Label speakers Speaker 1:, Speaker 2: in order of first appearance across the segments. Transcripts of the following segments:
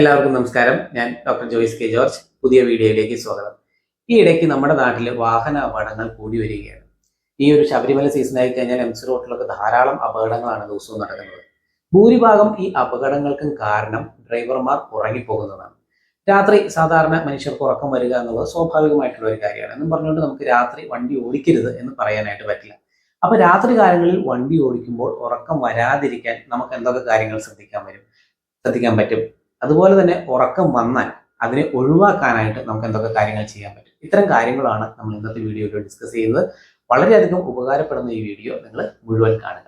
Speaker 1: എല്ലാവർക്കും നമസ്കാരം. ഞാൻ ഡോക്ടർ ജോയിസ് കെ ജോർജ്. പുതിയ വീഡിയോയിലേക്ക് സ്വാഗതം. ഈ ഇടയ്ക്ക് നമ്മുടെ നാട്ടിൽ വാഹന അപകടങ്ങൾ കൂടി വരികയാണ്. ഈ ഒരു ശബരിമല സീസൺ ആയി കഴിഞ്ഞാൽ എംസി റോഡിലൊക്കെ ധാരാളം അപകടങ്ങളാണ് ദിവസവും നടക്കുന്നത്. ഭൂരിഭാഗം ഈ അപകടങ്ങൾക്കും കാരണം ഡ്രൈവർമാർ ഉറങ്ങിപ്പോകുന്നതാണ്. രാത്രി സാധാരണ മനുഷ്യർക്ക് ഉറക്കം വരിക എന്നുള്ളത് സ്വാഭാവികമായിട്ടുള്ള ഒരു കാര്യമാണ്. എന്നും പറഞ്ഞുകൊണ്ട് നമുക്ക് രാത്രി വണ്ടി ഓടിക്കരുത് എന്ന് പറയാനായിട്ട് പറ്റില്ല. അപ്പൊ രാത്രി കാലങ്ങളിൽ വണ്ടി ഓടിക്കുമ്പോൾ ഉറക്കം വരാതിരിക്കാൻ നമുക്ക് എന്തൊക്കെ കാര്യങ്ങൾ ശ്രദ്ധിക്കാൻ വരും? ശ്രദ്ധിക്കാൻ പറ്റും? അതുപോലെ തന്നെ ഉറക്കം വന്നാൽ അതിനെ ഒഴിവാക്കാനായിട്ട് നമുക്ക് എന്തൊക്കെ കാര്യങ്ങൾ ചെയ്യാൻ പറ്റും. ഇത്തരം കാര്യങ്ങളാണ് നമ്മൾ ഇന്നത്തെ വീഡിയോയിൽ ഡിസ്കസ് ചെയ്യുന്നത്. വളരെയധികം ഉപകാരപ്പെടുന്ന ഈ വീഡിയോ നിങ്ങൾ മുഴുവൻ കാണുക.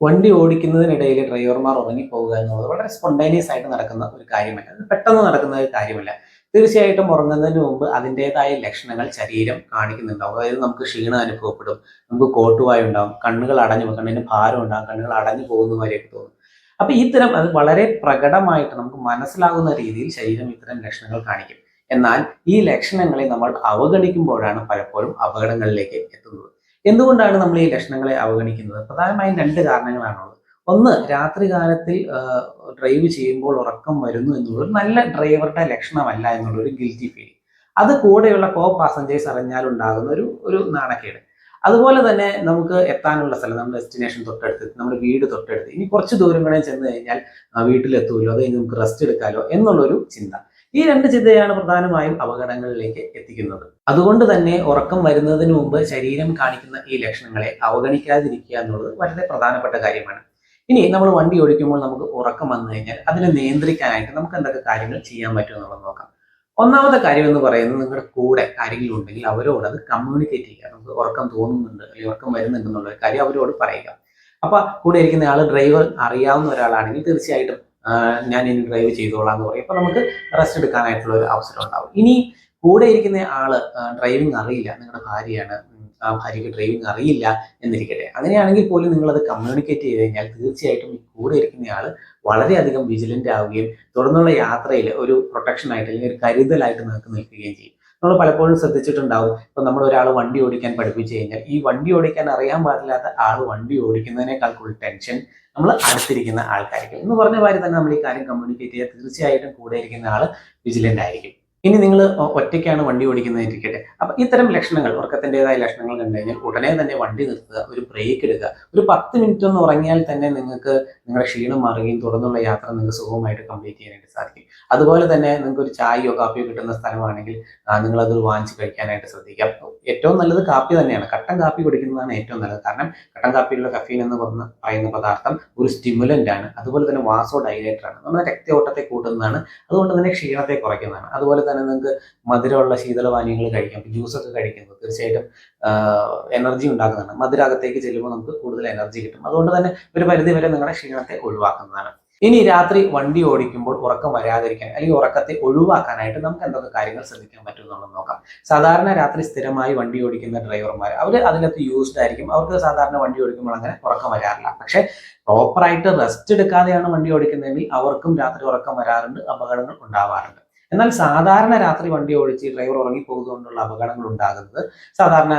Speaker 1: വണ്ടി ഓടിക്കുന്നതിനിടയിൽ ഡ്രൈവർമാർ ഉറങ്ങിപ്പോവുക എന്നുള്ളത് വളരെ സ്പോണ്ടേനിയസ് ആയിട്ട് നടക്കുന്ന ഒരു കാര്യമല്ല. അത് പെട്ടെന്ന് നടക്കുന്ന ഒരു കാര്യമല്ല. തീർച്ചയായിട്ടും ഉറങ്ങുന്നതിന് മുമ്പ് അതിന്റെതായ ലക്ഷണങ്ങൾ ശരീരം കാണിക്കുന്നുണ്ടാവും. അതായത് നമുക്ക് ക്ഷീണം അനുഭവപ്പെടും നമുക്ക് കോട്ടുവായുണ്ടാവും കണ്ണുകൾ അടഞ്ഞു കണ്ണിന് ഭാരം ഉണ്ടാകും കണ്ണുകൾ അടഞ്ഞു പോകുന്ന തോന്നും. അപ്പൊ ഇത്തരം അത് വളരെ പ്രകടമായിട്ട് നമുക്ക് മനസ്സിലാകുന്ന രീതിയിൽ ശരീരം ഇത്തരം ലക്ഷണങ്ങൾ കാണിക്കും. എന്നാൽ ഈ ലക്ഷണങ്ങളെ നമ്മൾ അവഗണിക്കുമ്പോഴാണ് പലപ്പോഴും അപകടങ്ങളിലേക്ക് എത്തുന്നത്. എന്തുകൊണ്ടാണ് നമ്മൾ ഈ ലക്ഷണങ്ങളെ അവഗണിക്കുന്നത്? പ്രധാനമായും രണ്ട് കാരണങ്ങളാണുള്ളത്. ഒന്ന് രാത്രി കാലത്തിൽ ഡ്രൈവ് ചെയ്യുമ്പോൾ ഉറക്കം വരുന്നു എന്നുള്ളത് നല്ല ഡ്രൈവറുടെ ലക്ഷണമല്ല എന്നുള്ളൊരു ഗിൽറ്റി ഫീലിംഗ്. അത് കൂടെയുള്ള കോ പാസഞ്ചേഴ്സ് അറിഞ്ഞാൽ ഉണ്ടാകുന്ന ഒരു ഒരു നാണക്കേട്. അതുപോലെ തന്നെ നമുക്ക് എത്താനുള്ള സ്ഥലം നമ്മുടെ ഡെസ്റ്റിനേഷൻ തൊട്ടടുത്ത് നമ്മുടെ വീട് തൊട്ടടുത്ത്. ഇനി കുറച്ച് ദൂരം വേണേൽ ചെന്ന് കഴിഞ്ഞാൽ വീട്ടിലെത്തുമല്ലോ അത് നമുക്ക് റെസ്റ്റ് എടുക്കാമല്ലോ എന്നുള്ളൊരു ചിന്ത. ഈ രണ്ട് ചിന്തയാണ് പ്രധാനമായും അപകടങ്ങളിലേക്ക് എത്തിക്കുന്നത്. അതുകൊണ്ട് തന്നെ ഉറക്കം വരുന്നതിന് മുമ്പ് ശരീരം കാണിക്കുന്ന ഈ ലക്ഷണങ്ങളെ അവഗണിക്കാതിരിക്കുക എന്നുള്ളത് വളരെ പ്രധാനപ്പെട്ട കാര്യമാണ്. ഇനി നമ്മൾ വണ്ടി ഓടിക്കുമ്പോൾ നമുക്ക് ഉറക്കം വന്നു കഴിഞ്ഞാൽ അതിനെ നിയന്ത്രിക്കാനായിട്ട് നമുക്ക് എന്തൊക്കെ കാര്യങ്ങൾ ചെയ്യാൻ പറ്റും എന്നുള്ളത് നോക്കാം. ഒന്നാമത്തെ കാര്യം എന്ന് പറയുന്നത് നിങ്ങളുടെ കൂടെ ആരെങ്കിലും ഉണ്ടെങ്കിൽ അവരോട് അത് കമ്മ്യൂണിക്കേറ്റ് ചെയ്യുക. നമുക്ക് ഉറക്കം തോന്നുന്നുണ്ട് അല്ലെങ്കിൽ ഉറക്കം വരുന്നുണ്ട് എന്നുള്ള കാര്യം അവരോട് പറയുക. അപ്പൊ കൂടെ ഇരിക്കുന്ന ആൾ ഡ്രൈവർ അറിയാവുന്ന ഒരാളാണെങ്കിൽ തീർച്ചയായിട്ടും ഞാൻ ഇനി ഡ്രൈവ് ചെയ്തോളാം എന്ന് പറയും. അപ്പൊ നമുക്ക് റെസ്റ്റ് എടുക്കാനായിട്ടുള്ള ഒരു അവസരം ഉണ്ടാവും. ഇനി കൂടെ ഇരിക്കുന്ന ആൾ ഡ്രൈവിംഗ് അറിയില്ല. നിങ്ങളുടെ ഭാര്യയാണ് ഭാര്യയ്ക്ക് ഡ്രൈവിംഗ് അറിയില്ല എന്നിരിക്കട്ടെ. അങ്ങനെയാണെങ്കിൽ പോലും നിങ്ങൾ അത് കമ്മ്യൂണിക്കേറ്റ് ചെയ്ത് കഴിഞ്ഞാൽ തീർച്ചയായിട്ടും കൂടെ ഇരിക്കുന്ന ആൾ വളരെയധികം വിജിലന്റ് ആവുകയും തുടർന്നുള്ള യാത്രയിൽ ഒരു പ്രൊട്ടക്ഷനായിട്ട് അല്ലെങ്കിൽ ഒരു കരുതലായിട്ട് നിങ്ങൾക്ക് നിൽക്കുകയും ചെയ്യും. നമ്മൾ പലപ്പോഴും ശ്രദ്ധിച്ചിട്ടുണ്ടാവും. ഇപ്പൊ നമ്മൾ ഒരാൾ വണ്ടി ഓടിക്കാൻ പഠിപ്പിച്ചു കഴിഞ്ഞാൽ ഈ വണ്ടി ഓടിക്കാൻ അറിയാൻ പാടില്ലാത്ത ആൾ വണ്ടി ഓടിക്കുന്നതിനേക്കാൾ കൂടുതൽ ടെൻഷൻ നമ്മൾ അടുത്തിരിക്കുന്ന ആൾക്കായിരിക്കും എന്ന് പറഞ്ഞ കാര്യം തന്നെ നമ്മൾ ഈ കാര്യം കമ്മ്യൂണിക്കേറ്റ് ചെയ്യുക തീർച്ചയായിട്ടും കൂടെ ഇരിക്കുന്ന ആൾ വിജിലന്റ് ആയിരിക്കും. ഇനി നിങ്ങൾ ഒറ്റയ്ക്കാണ് വണ്ടി ഓടിക്കുന്നതിരിക്കട്ടെ അപ്പൊ ഇത്തരം ലക്ഷണങ്ങൾ ഉറക്കത്തിന്റെതായ ലക്ഷണങ്ങൾ കണ്ടു കഴിഞ്ഞാൽ ഉടനെ തന്നെ വണ്ടി നിർത്തുക ഒരു ബ്രേക്ക് എടുക്കുക. ഒരു പത്ത് മിനിറ്റ് ഒന്ന് ഉറങ്ങിയാൽ തന്നെ നിങ്ങൾക്ക് നിങ്ങളുടെ ക്ഷീണം മാറുകയും തുടർന്നുള്ള യാത്ര നിങ്ങൾക്ക് സുഖമായിട്ട് കംപ്ലീറ്റ് ചെയ്യാനായിട്ട് സാധിക്കും. അതുപോലെ തന്നെ നിങ്ങൾക്ക് ഒരു ചായയോ കാപ്പിയോ കിട്ടുന്ന സ്ഥലമാണെങ്കിൽ നിങ്ങൾ അത് വാങ്ങിച്ച് കഴിക്കാനായിട്ട് ശ്രദ്ധിക്കാം. ഏറ്റവും നല്ലത് കാപ്പി തന്നെയാണ്. കട്ടൻ കാപ്പി കുടിക്കുന്നതാണ് ഏറ്റവും നല്ലത്. കാരണം കട്ടൻ കാപ്പിയിലുള്ള കഫീൻ എന്ന് പറഞ്ഞ പറയുന്ന പദാർത്ഥം ഒരു സ്റ്റിമുലന്റ് ആണ്. അതുപോലെ തന്നെ വാസോ ഡൈലേറ്റർ ആണ്. നമ്മുടെ രക്തയോട്ടത്തെ കൂട്ടുന്നതാണ്. അതുകൊണ്ട് തന്നെ ക്ഷീണത്തെ കുറയ്ക്കുന്നതാണ്. അതുപോലെ തന്നെ നിങ്ങൾക്ക് മധുരമുള്ള ശീതളപാനീയങ്ങൾ കഴിക്കാം ജ്യൂസൊക്കെ കഴിക്കുന്നത് തീർച്ചയായിട്ടും എനർജി ഉണ്ടാക്കുന്നതാണ്. മധുരാകത്തേക്ക് ചെല്ലുമ്പോൾ നമുക്ക് കൂടുതൽ എനർജി കിട്ടും. അതുകൊണ്ട് തന്നെ ഒരു പരിധി വരെ നിങ്ങളുടെ ക്ഷീണത്തെ ഒഴിവാക്കുന്നതാണ്. ഇനി രാത്രി വണ്ടി ഓടിക്കുമ്പോൾ ഉറക്കം വരാതിരിക്കാൻ അല്ലെങ്കിൽ ഉറക്കത്തെ ഒഴിവാക്കാനായിട്ട് നമുക്ക് എന്തൊക്കെ കാര്യങ്ങൾ ശ്രദ്ധിക്കാൻ പറ്റും എന്നുള്ളത് നോക്കാം. സാധാരണ രാത്രി സ്ഥിരമായി വണ്ടി ഓടിക്കുന്ന ഡ്രൈവർമാർ അവർ അതിനകത്ത് യൂസ്ഡ് ആയിരിക്കും. അവർക്ക് സാധാരണ വണ്ടി ഓടിക്കുമ്പോൾ അങ്ങനെ ഉറക്കം വരാറില്ല. പക്ഷെ പ്രോപ്പറായിട്ട് റെസ്റ്റ് എടുക്കാതെയാണ് വണ്ടി ഓടിക്കുന്നതെങ്കിൽ അവർക്കും രാത്രി ഉറക്കം വരാറുണ്ട് അപകടങ്ങൾ ഉണ്ടാവാറുണ്ട്. എന്നാൽ സാധാരണ രാത്രി വണ്ടി ഓടിച്ച് ഡ്രൈവർ ഉറങ്ങിപ്പോകുന്നതുകൊണ്ടുള്ള അപകടങ്ങൾ ഉണ്ടാകുന്നത് സാധാരണ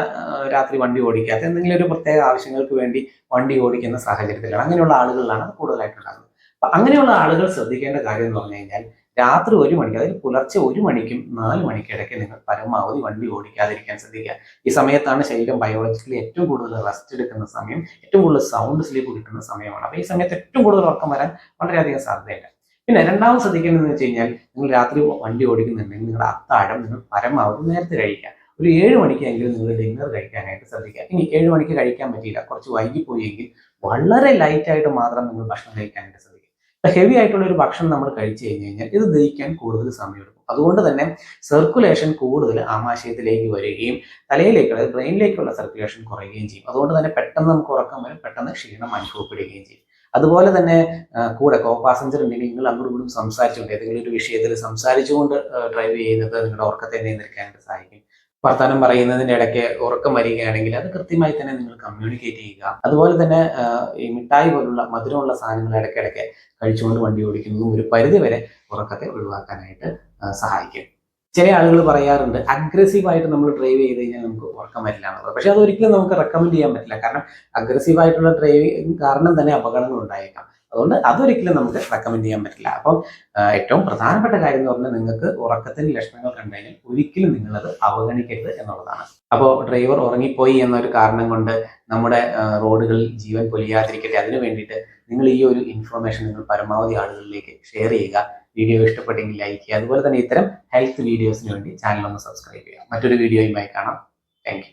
Speaker 1: രാത്രി വണ്ടി ഓടിക്കാത്ത എന്തെങ്കിലും ഒരു പ്രത്യേക ആവശ്യങ്ങൾക്ക് വേണ്ടി വണ്ടി ഓടിക്കുന്ന സാഹചര്യത്തിലാണ്. അങ്ങനെയുള്ള ആളുകളിലാണ് കൂടുതലായിട്ട് ഉണ്ടാകുന്നത് അപ്പൊ അങ്ങനെയുള്ള ആളുകൾ ശ്രദ്ധിക്കേണ്ട കാര്യം എന്ന് പറഞ്ഞു കഴിഞ്ഞാൽ രാത്രി ഒരു മണിക്ക് അതായത് പുലർച്ചെ ഒരു മണിക്കും നാല് മണിക്കിടയ്ക്ക് നിങ്ങൾ പരമാവധി വണ്ടി ഓടിക്കാതിരിക്കാൻ ശ്രദ്ധിക്കുക. ഈ സമയത്താണ് ശരീരം ബയോളജിക്കലി ഏറ്റവും കൂടുതൽ റെസ്റ്റ് എടുക്കുന്ന സമയം ഏറ്റവും കൂടുതൽ സൗണ്ട് സ്ലീപ്പ് കിട്ടുന്ന സമയമാണ്. അപ്പൊ ഈ സമയത്ത് ഏറ്റവും കൂടുതൽ ഉറക്കം വരാൻ വളരെയധികം സാധ്യതയുണ്ട്. പിന്നെ രണ്ടാമത് ശ്രദ്ധിക്കേണ്ടതെന്ന് വെച്ച് കഴിഞ്ഞാൽ നിങ്ങൾ രാത്രി വണ്ടി ഓടിക്കുന്നുണ്ടെങ്കിൽ നിങ്ങളുടെ അത്താഴം നിങ്ങൾ പരമാവധി നേരത്തെ കഴിക്കുക. ഒരു ഏഴ് മണിക്കെങ്കിലും നിങ്ങൾ ഡിന്നർ കഴിക്കാനായിട്ട് ശ്രദ്ധിക്കുക. ഇനി ഏഴ് മണിക്ക് കഴിക്കാൻ പറ്റിയില്ല കുറച്ച് വൈകിപ്പോയെങ്കിൽ വളരെ ലൈറ്റായിട്ട് മാത്രം നിങ്ങൾ ഭക്ഷണം കഴിക്കാനായിട്ട് ശ്രദ്ധിക്കുക. ഹെവി ആയിട്ടുള്ള ഒരു ഭക്ഷണം നമ്മൾ കഴിച്ചു കഴിഞ്ഞു കഴിഞ്ഞാൽ ഇത് ദഹിക്കാൻ കൂടുതൽ സമയമെടുക്കും. അതുകൊണ്ട് തന്നെ സർക്കുലേഷൻ കൂടുതൽ ആമാശയത്തിലേക്ക് വരികയും തലയിലേക്ക് അതായത് ബ്രെയിനിലേക്കുള്ള സർക്കുലേഷൻ കുറയുകയും ചെയ്യും. അതുകൊണ്ട് തന്നെ പെട്ടെന്ന് നമുക്ക് ഉറക്കം വരും പെട്ടെന്ന് ക്ഷീണം അനുഭവപ്പെടുകയും ചെയ്യും. അതുപോലെ തന്നെ കൂടെ കോ പാസഞ്ചർ ഉണ്ടെങ്കിൽ നിങ്ങൾ അങ്ങോട്ടും ഇങ്ങോട്ടും സംസാരിച്ചുകൊണ്ട് ഏതെങ്കിലും ഒരു വിഷയത്തിൽ സംസാരിച്ചുകൊണ്ട് ഡ്രൈവ് ചെയ്യുന്നത് നിങ്ങളുടെ ഉറക്കത്തെ നിയന്ത്രിക്കാനായിട്ട് സഹായിക്കും. വർത്തമാനം പറയുന്നതിന്റെ ഇടയ്ക്ക് ഉറക്കം വരികയാണെങ്കിൽ അത് കൃത്യമായി തന്നെ നിങ്ങൾ കമ്മ്യൂണിക്കേറ്റ് ചെയ്യുക. അതുപോലെ തന്നെ ഈ മിഠായി പോലുള്ള മധുരമുള്ള സാധനങ്ങൾ ഇടയ്ക്കിടയ്ക്ക് കഴിച്ചുകൊണ്ട് വണ്ടി ഓടിക്കുന്നതും ഒരു പരിധി വരെ ഉറക്കത്തെ ഒഴിവാക്കാനായിട്ട് സഹായിക്കും. ചില ആളുകൾ പറയാറുണ്ട് അഗ്രസീവായിട്ട് നമ്മൾ ഡ്രൈവ് ചെയ്ത് കഴിഞ്ഞാൽ നമുക്ക് ഉറക്കം വരില്ല എന്നുള്ളത്. പക്ഷെ അതൊരിക്കലും നമുക്ക് റെക്കമെൻഡ് ചെയ്യാൻ പറ്റില്ല. കാരണം അഗ്രസീവായിട്ടുള്ള ഡ്രൈവിംഗ് കാരണം തന്നെ അപകടങ്ങൾ ഉണ്ടായേക്കാം. അതുകൊണ്ട് അതൊരിക്കലും നമുക്ക് റെക്കമെൻഡ് ചെയ്യാൻ പറ്റില്ല. അപ്പം ഏറ്റവും പ്രധാനപ്പെട്ട കാര്യം എന്ന് പറഞ്ഞാൽ നിങ്ങൾക്ക് ഉറക്കത്തിന് ലക്ഷണങ്ങൾ കണ്ടുകഴിഞ്ഞാൽ ഒരിക്കലും നിങ്ങളത് അവഗണിക്കരുത് എന്നുള്ളതാണ്. അപ്പോൾ ഡ്രൈവർ ഉറങ്ങിപ്പോയി എന്നൊരു കാരണം കൊണ്ട് നമ്മുടെ റോഡുകളിൽ ജീവൻ പൊലിയാതിരിക്കട്ടെ. അതിനു വേണ്ടിയിട്ട് നിങ്ങൾ ഈ ഒരു ഇൻഫർമേഷൻ നിങ്ങൾ പരമാവധി ആളുകളിലേക്ക് ഷെയർ ചെയ്യുക. വീഡിയോ ഇഷ്ടപ്പെട്ടെങ്കിൽ ലൈക്ക് ചെയ്യുക. അതുപോലെ തന്നെ ഇത്തരം ഹെൽത്ത് വീഡിയോസിന് വേണ്ടി ചാനൽ ഒന്ന് സബ്സ്ക്രൈബ് ചെയ്യുക. മറ്റൊരു വീഡിയോയുമായി കാണാം. താങ്ക്